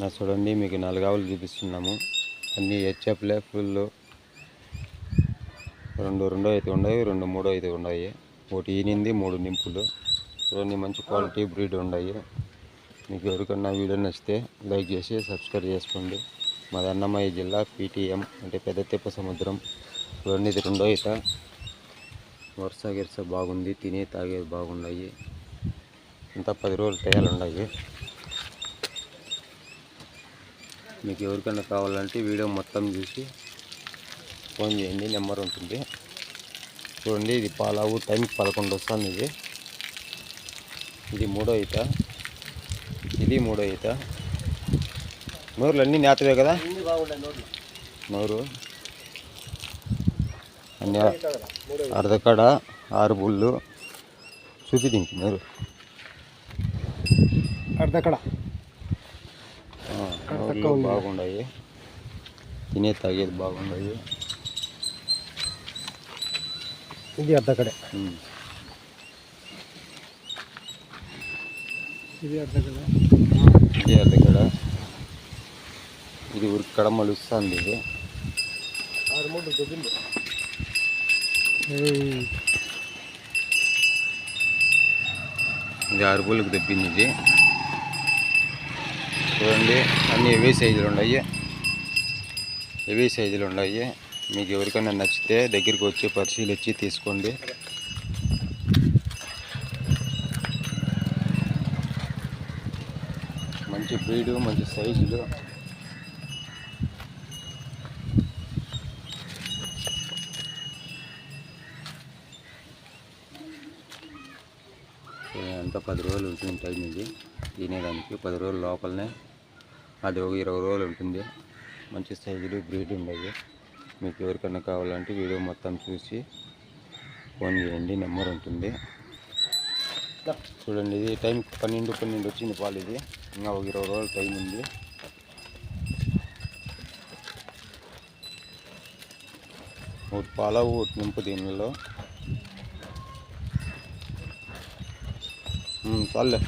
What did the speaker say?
నా చూడండి మీకు నాలుగు చూపిస్తున్నాము. అన్నీ హెచ్ఎఫ్లే ఫుల్ రెండు రెండో అయితే ఉన్నాయి రెండు మూడో అయితే ఉన్నాయి ఒకటి ఈనింది మూడు నింపులు. చూడండి మంచి క్వాలిటీ బ్రీడ్ ఉన్నాయి మీకు ఎవరికన్నా వీడియో నచ్చితే లైక్ చేసి సబ్స్క్రైబ్ చేసుకోండి. మాది అన్నమయ్య జిల్లా పీటీఎం అంటే పెద్ద తిప్ప సముద్రం. చూడండి ఇది రెండో ఈత. వరుస గిరుస బాగుంది తినే తాగేది బాగున్నాయి ఇంత పది రోజులు టయాలు ఉన్నాయి మీకు ఎవరికైనా కావాలంటే వీడియో మొత్తం చూసి ఫోన్ చేయండి నెంబర్ ఉంటుంది. చూడండి ఇది పాలావు టైంకి పదకొండు వస్తుంది ఇది. ఇది మూడో ఈత. ఇది మూడో ఈత. నోరులు అన్నీ నేతవే కదా? నోరు. అన్ని అర్ధకడ ఆరు బుళ్ళు చూపి దీనికి నోరు. అర్ధక్కడ బాగున్నాయి తినే తాగేది బాగున్నాయి ఇది అర్ధకడే. ఇది అర్ధకడ ఇది అర్ధకడ ఇది ఉరికి కడ. మలుస్తుంది ఇది ఆరు మూడు దొబ్బింది ఇది. ఆరు దెబ్బింది ఇది. చూడండి అన్ని హెవీ సైజులు ఉన్నాయి? హెవీ సైజులు ఉన్నాయి? మీకు ఎవరికైనా నచ్చితే దగ్గరికి వచ్చి పరిశీలించి తీసుకోండి. మంచి బ్రీడు మంచి సైజులు అంతా పది రోజులు ఉంటుంది టైం ఇది. తినేదానికి పది రోజుల లోపలనే అది ఒక ఇరవై రోజులు ఉంటుంది. మంచి సైజులు బ్రీడ్ ఉండేవి మీకు ఎవరికైనా కావాలంటే వీడియో మొత్తం చూసి ఫోన్ చేయండి నెంబర్ ఉంటుంది. చూడండి ఇది టైం పన్నెండు పన్నెండు వచ్చింది పాలు ఇది. ఇంకా ఒక ఇరవై రోజులు టైం ఉంది. ఒకటి పాల ఒకటి నింపు దీనిలో. చాలే